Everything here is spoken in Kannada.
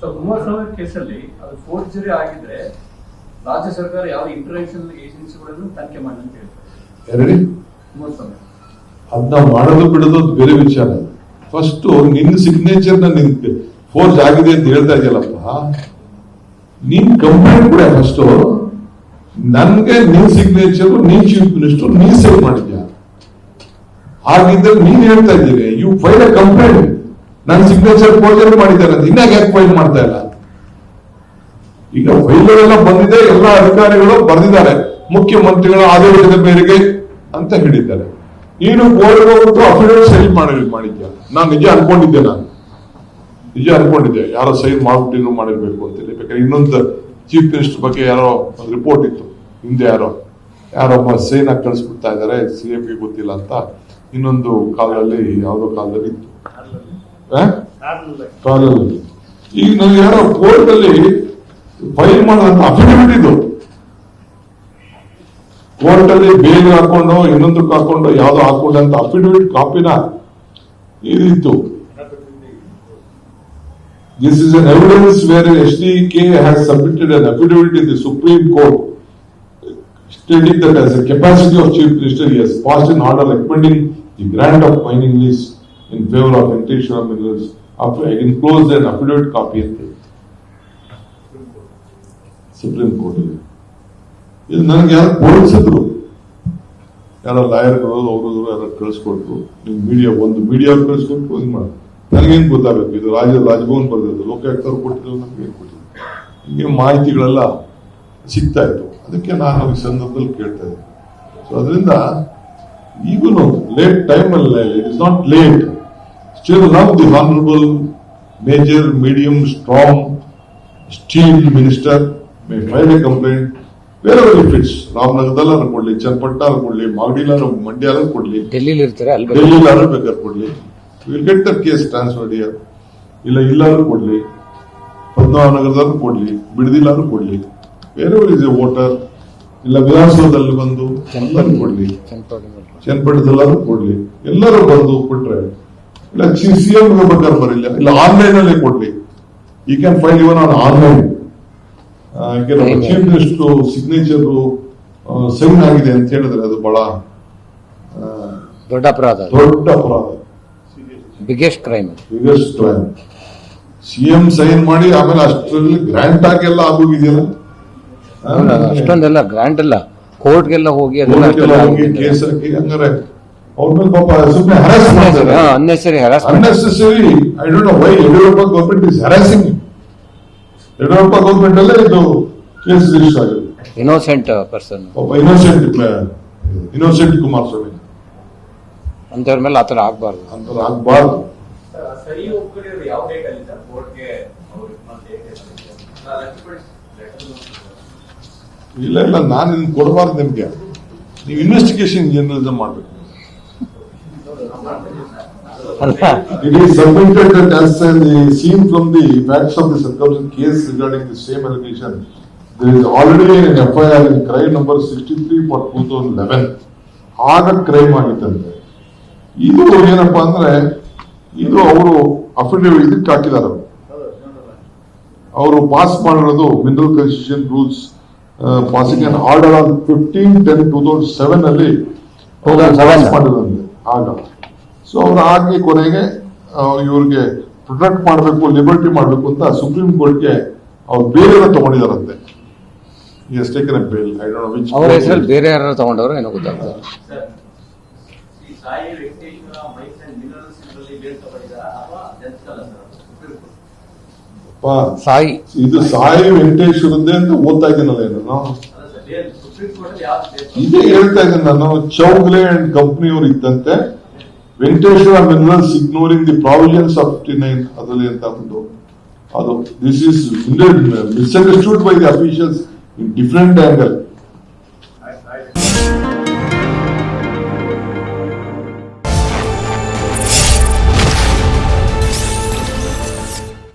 ಸೊ ಕುಮಾರಸ್ವಾಮಿ ಕೇಸಲ್ಲಿ ಅದು ಫೋರ್ಜರಿ ಆಗಿದ್ರೆ ರಾಜ್ಯ ಸರ್ಕಾರ ಯಾವ ಇಂಟರ್ನ್ಯಾಷನಲ್ ಏಜೆನ್ಸಿಗಳನ್ನು ತನಿಖೆ ಮಾಡಿ ಅಂತ ಹೇಳ್ತಾರೆ. ಅದನ್ನ ಮಾಡೋದು ಬಿಡೋದು ಬೇರೆ ವಿಚಾರ. ಫಸ್ಟ್ ನಿನ್ನ ಸಿಗ್ನೇಚರ್ ನಿನ್ ಫೋರ್ಜ್ ಆಗಿದೆ ಅಂತ ಹೇಳ್ತಾ ಇದೆಯಲ್ಲಪ್ಪ. ನೀನ್ ಕಂಪ್ಲೇಂಟ್ ಕೂಡ ಫಸ್ಟ್ ನನ್ಗೆ ನಿನ್ ಸಿಗ್ನೇಚರ್ ನೀನ್ ಚೀಫ್ ಮಿನಿಸ್ಟರ್ ನೀನ್ ಸೇವ್ ಮಾಡಿದ್ಯಾ? ಹಾಗಿದ್ರೆ ನೀನ್ ಹೇಳ್ತಾ ಇದ್ದೀವಿ ಯು ಫೈಲ್ ಅ ಕಂಪ್ಲೇಂಟ್ ನನ್ ಸಿಗ್ನೇಚರ್ ಫೋರ್ಜರಿ ಮಾಡಿದ್ದಾರೆ ಅಂತ ಇನ್ನಾಗ ಯಾಕೆ ಫೈಲ್ ಮಾಡ್ತಾ ಇಲ್ಲ? ಈಗ ಫೈಲ್ ಎಲ್ಲ ಬಂದಿದೆ, ಎಲ್ಲ ಅಧಿಕಾರಿಗಳು ಬರೆದಿದ್ದಾರೆ. ಮುಖ್ಯಮಂತ್ರಿಗಳ ಆದೇಶದ ಮೇರೆಗೆ ಅಂತ ಹೇಳಿದ್ದಾರೆ. ನೀನು ಕೋರ್ಟ್ಗೆ ಹೋಗ್ಬಿಟ್ಟು ಅಫಿಡವಿಟ್ ಸೈನ್ ಮಾಡಿ ಮಾಡಿದ್ಯಾ? ನಾನು ನಿಜ ಅನ್ಕೊಂಡಿದ್ದೆ ನಾನು. ನಿಜ ಅನ್ಕೊಂಡಿದ್ದೆ. ಯಾರೋ ಸೈನ್ ಮಾಡ್ಬಿಟ್ಟಿದ್ರು ಮಾಡಿರ್ಬೇಕು ಅಂತೇಳಿ ಬೇಕಾದ್ರೆ ಇನ್ನೊಂದು ಚೀಫ್ ಮಿನಿಸ್ಟರ್ ಬಗ್ಗೆ ಯಾರೋ ಒಂದು ರಿಪೋರ್ಟ್ ಇತ್ತು. ಹಿಂದೆ ಯಾರೋ. ಯಾರೊಬ್ಬ ಸೈನ್ ಹಾಕಿ ಕಳಿಸ್ಬಿಡ್ತಾ ಇದ್ದಾರೆ ಸಿ ಎಂ ಗೊತ್ತಿಲ್ಲ ಅಂತ. ಇನ್ನೊಂದು ಕಾಲದಲ್ಲಿ ಯಾವುದೋ ಕಾಲದಲ್ಲಿ ಇತ್ತು? ಈಗ ನಾವು ಯಾರೋ ಕೋರ್ಟ್ ಅಲ್ಲಿ ಫೈಲ್ ಮಾಡೋದಂತ ಅಫಿಡವಿಟ್ ಇದು. ಕೋರ್ಟ್ ಅಲ್ಲಿ ಬೇಗ ಹಾಕೊಂಡು ಇನ್ನೊಂದಕ್ಕೆ ಹಾಕೊಂಡು ಯಾವ್ದೋ ಅಂತ ಅಫಿಡವಿಟ್ ಕಾಪಿನ ಇದಿತ್ತು. This is an evidence whereas D K has submitted an affidavit in the Supreme Court stating that as a capacity of chief minister, he has passed an order recommending the grant in favor of Venkateshwara Minerals. Enclosed an affidavit copy ಅಂತ ಸುಪ್ರೀಂ ಕೋರ್ಟ್ ಇದು ನನಗೆ ಯಾರು ಬೋಧಿಸಿದ್ರು? ಯಾರೋ ಲಾಯರ್ಗಳು ಅವರು ಯಾರೋ ಕಳಿಸ್ಕೊಟ್ರು. ನೀವು ಮೀಡಿಯಾ ಒಂದು ಮೀಡಿಯಾ ಕಳಿಸ್ಕೊಟ್ರು, ಇದು ಮಾಡಿ. ನನಗೇನು ಗೊತ್ತಾಗಬೇಕು? ಇದು ರಾಜ, ರಾಜಭವನ್ ಬರ್ದಿದ್ದು ಲೋಕಾಯುಕ್ತರು ಕೊಟ್ಟಿದ್ರು, ನಮ್ಗೆ ಏನು ಕೊಟ್ಟಿದ್ರು ಹಿಂಗೆ ಮಾಹಿತಿಗಳೆಲ್ಲ ಸಿಗ್ತಾ ಇತ್ತು. ಅದಕ್ಕೆ ನಾನು ಈ ಸಂದರ್ಭದಲ್ಲಿ ಕೇಳ್ತಾ ಇದ್ದೆ ಸೊ ಅದರಿಂದ ಈಗಲೂ ಲೇಟ್ ಟೈಮ್ ಅಲ್ಲಿ it is not late still the Honorable Major major Strong strong steel minister may file complaint. Complaint ಬೇರೆ ಫಿಟ್ಸ್ ರಾಮನಗರದಲ್ಲಿ ಕೊಡ್ಲಿ ಚನ್ನಪಟ್ಟ ಕೊಡ್ಲಿ ಮಾಗಡಿಲ ಮಂಡ್ಯ ಕೊಡ್ಲಿ ಡೆಲ್ಲಿಲಿ ಇರ್ತಾರೆ? ಅಲ್ಲಿ ಡೆಲ್ಲಿ ಬೇಕಾದ್ರೆ ಕೊಡ್ಲಿ? Will get the case transferred here ಇಲ್ಲ ಇಲ್ಲಾರು ಕೊಡ್ಲಿ. ಪದ್ಮನಗರದಲ್ಲೂ ಕೊಡ್ಲಿ ಬಿಡದಿಲ್ಲಾರು ಕೊಡ್ಲಿ. ಬೇರೆ ಇಸ್ ಎ ವೋಟರ್ ಇಲ್ಲ ವಿಧಾನಸೌಧದಲ್ಲಿ ಬಂದು ಎಲ್ಲರೂ ಕೊಡ್ಲಿ. ಚನ್ನಪಟ್ಟಣದಲ್ಲಾರು ಕೊಡ್ಲಿ. ಎಲ್ಲರೂ ಬಂದು ಕೊಟ್ರೆ ಇಲ್ಲ ಸಿ ಎಂ ಬೇಕಾದ್ರೆ ಬರಿಲ್ಲ ಇಲ್ಲ. ಆನ್ಲೈನ್ ಅಲ್ಲೇ ಕೊಡ್ಲಿ. ಈ can file even on online chief minister signature sign ಆಗಿದೆ ಅಂತ ಹೇಳಿದ್ರೆ ಅದು ಬಹಳ ದೊಡ್ಡ ಅಪರಾಧ ದೊಡ್ಡ ಅಪರಾಧ. Biggest crime biggest crime CM sign ಮಾಡಿ ಆಮೇಲೆ ಅಷ್ಟರಲ್ಲಿ ಗ್ರಾಂಟ್ ಆಗಿ ಎಲ್ಲ ಆಗೋಗಿದೆಯಲ್ಲ? ಅಷ್ಟೊಂದೆಲ್ಲ ಗ್ರಾಂಟ್ ಎಲ್ಲ ಕೋರ್ಟ್ಗೆಲ್ಲ ಹೋಗಿ ಅದೆಲ್ಲ ಹೋಗಿ ಕೇಸ್ ಹಾಕಿ ಹಂಗಾರೆ ಅವ್ರ ಮೇಲೆ ಪಾಪ ಸುಮ್ಮನೆ ಹರಾಸ್ ಮಾಡ್ತಾರೆ unnecessary harassment unnecessary I don't know why Yediyurappa government is harassing Yediyurappa government ಅಲ್ಲೇ ಇದು ಕೇಸ್ ರಿಜಿಸ್ಟರ್ ಆಗಿದೆ. ಇನ್ನೋಸೆಂಟ್ ಪರ್ಸನ್ ಪಾಪ ಇನ್ನೋಸೆಂಟ್ ಇನ್ನೋಸೆಂಟ್ ಕುಮಾರಸ್ವಾಮಿ. ಅಂತವ್ರ ಮೇಲೆ ಆತರ ಆಗ್ಬಾರ್ದು. ಅಂತ ಆಗ್ಬಾರ್ದು. ಇಲ್ಲ ಇಲ್ಲ ನಾನು ಕೊಡಬಾರ್ದು ನಿಮ್ಗೆ. ನೀವು ಇನ್ವೆಸ್ಟಿಗೇಷನ್ ಜರ್ನಲಿಸಮ್ ಮಾಡ್ಬೇಕು. ಅಲ್ಲ is ಸರ್ಮೆಂಟ್ seen from the facts of the subject case regarding the same allegation there is already an F I R in crime number 63 for 2011 ಆಗ ಕ್ರೈಮ್ ಆಗಿತ್ತು ಅಂತ. ಇದು ಏನಪ್ಪಾ ಅಂದ್ರೆ ಇದು ಅವರು ಅಫಿಡವಿಟ್ ಹಾಕಿದarlar ಅವರು. ಅವರು ಪಾಸ್ ಮಾಡಿರೋದು the ministry rules passing an order of 15th ಡೆನ್ 2007 ಅಲ್ಲಿ. ಹೋಗನ್ ಸರ್ವಿಸ್ ಮಾಡಿದರು ಆಗ ಸೊ ಅವ್ರು ಆಗಿ ಕೊನೆಗೆ ಇವ್ರಿಗೆ ಪ್ರೊಟೆಕ್ಟ್ ಮಾಡಬೇಕು ಲಿಬರ್ಟಿ ಮಾಡಬೇಕು ಅಂತ ಸುಪ್ರೀಂ ಕೋರ್ಟ್ಗೆ ಅವ್ರು ಬೇರೆ ತಗೊಂಡಿದಾರಂತೆ has taken bail I don't which ಅವ್ರ ಹೆಸರಲ್ಲಿ ಬೇರೆ ಯಾರು ತಗೊಂಡವ್ರು ಏನೋ ಗೊತ್ತಾಗ್ತದೆ. ಸರ್ ಈ Sai Venkateshwara mines and minerals ಇದರಲ್ಲಿ ಬೇಲ್ ತಗೊಂಡಿದ್ದಾರಾ ಅಥವಾ ಜನಿಸ್ಕಲ್ಲ ಸರ್ ಸಾಯಿ ಸಾಯಿ. ಇದು ಸಾಯಿ ವೆಂಕಟೇಶ್ವರದ್ದೇ ಅಂತ ಓದ್ತಾ ಇದ್ದೀನಲ್ಲ ಏನು ಇದೇ ಹೇಳ್ತಾ ಇದ್ದೇನೆ ನಾನು ಚೌಗ್ಲೆ ಅಂಡ್ ಕಂಪ್ನಿಯವರು ಇದ್ದಂತೆ. Venkateshwara minerals ignoring the provisions of fifty nine ಅದರಲ್ಲಿ ಅಂತ ಒಂದು ಅದು. This is misunderstood by the officials in different angle